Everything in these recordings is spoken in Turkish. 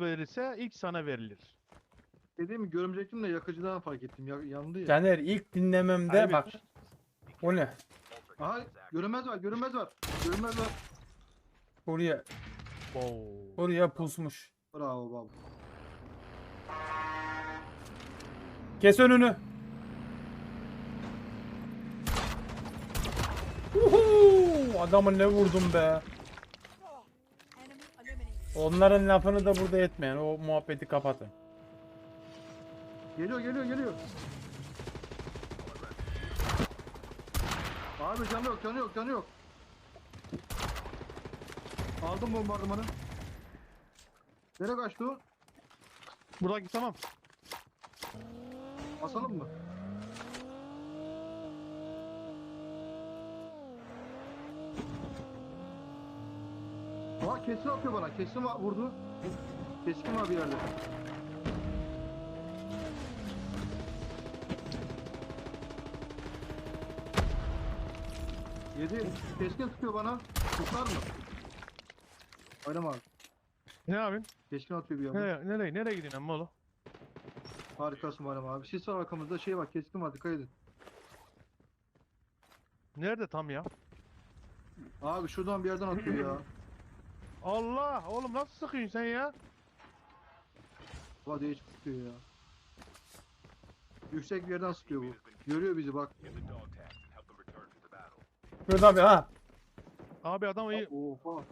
görev verirse ilk sana verilir. Dediğim mi görümcektim de yakıcıdan fark ettim. Ya, yandı ya. Caner ilk dinlememde Aynen. bak. O ne? Aha görünmez var görünmez var. Görünmez var. Oraya Oo. oraya pusmuş. Bravo baba. Kes önünü. Uhu! Adamı ne vurdum be. Onların lafını da burada etmeyin. O muhabbeti kapatın. Geliyor geliyor geliyor. Abi canı yok canı yok canı yok. Aldım bombardımanı. Nereye kaçtı o? Buradaki tamam. Basalım mı? Aa kesin atıyor bana. Kesin va- vurdu. Keskin var bir yerde. Yedi. Keskin tutuyor bana. Tutar mı? Aynen abi. Ne yapayım? Keskin atıyor bir yerde. Nereye, nereye, nereye gidiyorsun amma oğlum? Harikasın Bayram abi. Sis var arkamızda şey var. Keskin var. Dikkat edin. Nerede tam ya? Abi şuradan bir yerden atıyor ya. Allah! Oğlum nasıl sıkıyorsun sen ya? Hadi hiç tutuyor ya. Yüksek bir yerden sıkıyor bu. Görüyor bizi bak. Şurada bir ha. Abi adam iyi, Oha.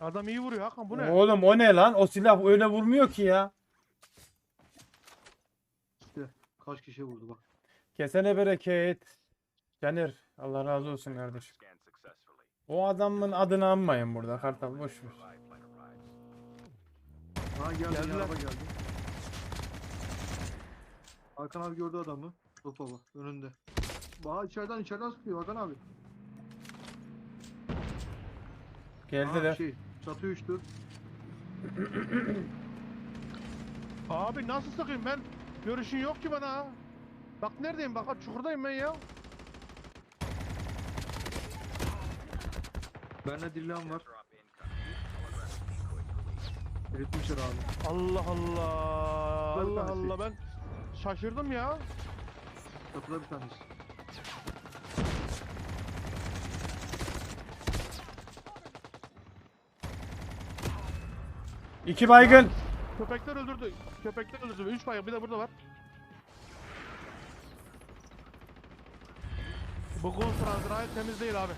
adam iyi vuruyor Hakan bu ne? Oğlum o ne lan? O silah öyle vurmuyor ki ya. İşte kaç kişi vurdu bak. Kesene bereket. Caner Allah razı olsun kardeşim. O adamın adını anmayın burada kartal boş ver. Ha geldi Geldiler. araba geldi. Hakan abi gördü adamı. Yok baba önünde. Aa içeriden içeriden sıkıyor Hakan abi. Geldi Aa, de. Şey, çatı uçtu. Abi nasıl sıkayım ben? Görüşün yok ki bana. Bak neredeyim bak çukurdayım ben ya. Bende dillan var. Eritmişler abi. Allah Allah. Allah tanesi. Allah ben şaşırdım ya. Çatıda bir tanesi. İki baygın. Köpekler öldürdü. Köpekler öldürdü. Üç bayağı bir de burada var. Bu konferansın temiz değil abi.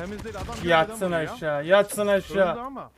Temiz değil adam Yatsın aşağı. Yatsın Öldü aşağı. ama.